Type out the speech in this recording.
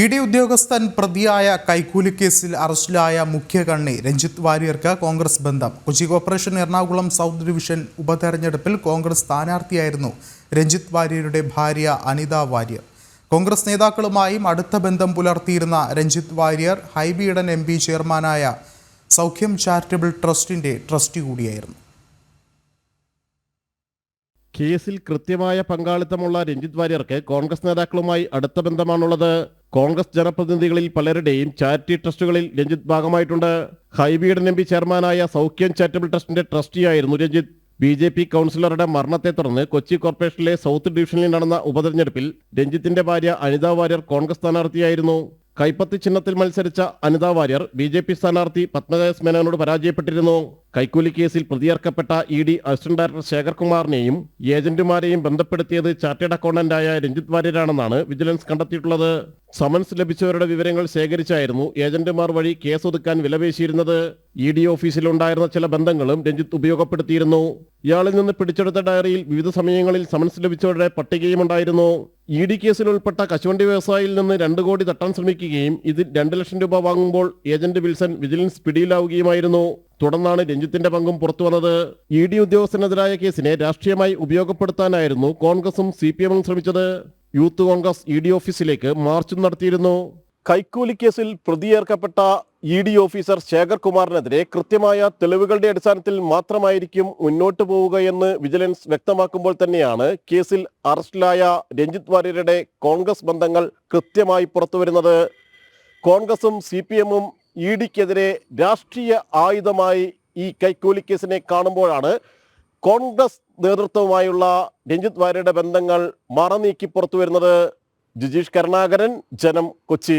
E D ഉദ്യോഗസ്ഥൻ പ്രതിയായ കൈക്കൂലി കേസിൽ അറസ്റ്റിലായ മുഖ്യകണ്ണി രഞ്ജിത്ത് വാര്യർക്ക് കോൺഗ്രസ് ബന്ധം. Kochi corporation Ernakulam south division ഉപതെരഞ്ഞെടുപ്പിൽ കോൺഗ്രസ് സ്ഥാനാർത്ഥിയായിരുന്നു രഞ്ജിത്ത് വാര്യരുടെ ഭാര്യ അനിത വാര്യർ. കോൺഗ്രസ് നേതാക്കളുമായും അടുത്ത ബന്ധം പുലർത്തിയിരുന്ന രഞ്ജിത്ത് വാര്യർ ഹൈബി ഈഡൻ എം ചെയർമാനായ സൗഖ്യം ചാരിറ്റബിൾ ട്രസ്റ്റിന്റെ ട്രസ്റ്റി കൂടിയായിരുന്നു. കേസിൽ കൃത്യമായ പങ്കാളിത്തമുള്ള രഞ്ജിത് വാര്യർക്ക് കോൺഗ്രസ് നേതാക്കളുമായി അടുത്ത ബന്ധമാണുള്ളത്. കോൺഗ്രസ് ജനപ്രതിനിധികളിൽ പലരുടെയും ചാരിറ്റി ട്രസ്റ്റുകളിൽ രഞ്ജിത്ത് ഭാഗമായിട്ടുണ്ട്. ഹൈബീഡൻ എം പി ചെയർമാനായ സൗഖ്യം ചാരിറ്റബിൾ ട്രസ്റ്റിന്റെ ട്രസ്റ്റിയായിരുന്നു രഞ്ജിത്ത്. ബി ജെ പി കൗൺസിലറുടെ മരണത്തെ തുടർന്ന് കൊച്ചി കോർപ്പറേഷനിലെ സൗത്ത് ഡിവിഷനിൽ നടന്ന ഉപതെരഞ്ഞെടുപ്പിൽ രഞ്ജിത്തിന്റെ ഭാര്യ അനിത വാര്യർ കോൺഗ്രസ് സ്ഥാനാർത്ഥിയായിരുന്നു. കൈപ്പത്തി ചിഹ്നത്തിൽ മത്സരിച്ച Anitha Variar B J P സ്ഥാനാർത്ഥി പത്മജയസ് മേനോനോട് പരാജയപ്പെട്ടിരുന്നു. കൈക്കൂലി കേസിൽ പ്രതിയേർക്കപ്പെട്ട ഇ ഡി അസിസ്റ്റന്റ് ഡയറക്ടർ ശേഖർകുമാറിനെയും ഏജന്റുമാരെയും ബന്ധപ്പെടുത്തിയത് ചാർട്ടേഡ് അക്കൗണ്ടന്റായ രഞ്ജിത് വാര്യരാണെന്നാണ് വിജിലൻസ് കണ്ടെത്തിയിട്ടുള്ളത്. സമൻസ് ലഭിച്ചവരുടെ വിവരങ്ങൾ ശേഖരിച്ചായിരുന്നു ഏജന്റുമാർ വഴി കേസ് ഒതുക്കാൻ വിലപേശിയിരുന്നത്. ഇ ഡി ഓഫീസിലുണ്ടായിരുന്ന ചില ബന്ധങ്ങളും രഞ്ജിത്ത് ഉപയോഗപ്പെടുത്തിയിരുന്നു. ഇയാളിൽ നിന്ന് പിടിച്ചെടുത്ത ഡയറിയിൽ വിവിധ സമയങ്ങളിൽ സമൻസ് ലഭിച്ചവരുടെ പട്ടികയും ഉണ്ടായിരുന്നു. ഇ ഡി കേസിൽ ഉൾപ്പെട്ട കശുവണ്ടി വ്യവസായിയിൽ നിന്ന് രണ്ട് കോടി തട്ടാൻ ശ്രമിക്കുകയും ഇതിൽ രണ്ട് ലക്ഷം രൂപ വാങ്ങുമ്പോൾ ഏജന്റ് വിൽസൺ വിജിലൻസ് പിടിയിലാവുകയുമായിരുന്നു. തുടർന്നാണ് രഞ്ജിത്തിന്റെ പങ്കും പുറത്തു വന്നത്. ഇ ഡി ഉദ്യോഗസ്ഥനെതിരായ കേസിനെ രാഷ്ട്രീയമായി ഉപയോഗപ്പെടുത്താനായിരുന്നു കോൺഗ്രസും സി പി എമ്മും ശ്രമിച്ചത്. യൂത്ത് കോൺഗ്രസ് ഇ ഡി ഓഫീസിലേക്ക് മാർച്ചും നടത്തിയിരുന്നു. കൈക്കൂലി കേസിൽ പ്രതിയേർക്കപ്പെട്ട ഇ ഡി ഓഫീസർ ശേഖർ കുമാറിനെതിരെ കൃത്യമായ തെളിവുകളുടെ അടിസ്ഥാനത്തിൽ മാത്രമായിരിക്കും മുന്നോട്ടു പോവുകയെന്ന് വിജിലൻസ് വ്യക്തമാക്കുമ്പോൾ തന്നെയാണ് കേസിൽ അറസ്റ്റിലായ രഞ്ജിത് വാര്യരുടെ കോൺഗ്രസ് ബന്ധങ്ങൾ കൃത്യമായി പുറത്തുവരുന്നത്. കോൺഗ്രസും സി പി എമ്മും ഇ ഡിക്കെതിരെ രാഷ്ട്രീയ ആയുധമായി ഈ കൈക്കൂലി കേസിനെ കാണുമ്പോഴാണ് കോൺഗ്രസ് നേതൃത്വവുമായുള്ള രഞ്ജിത് വാര്യരുടെ ബന്ധങ്ങൾ മറനീക്കി പുറത്തു വരുന്നത് ജിജീഷ് കരുണാകരൻ ജനം കൊച്ചി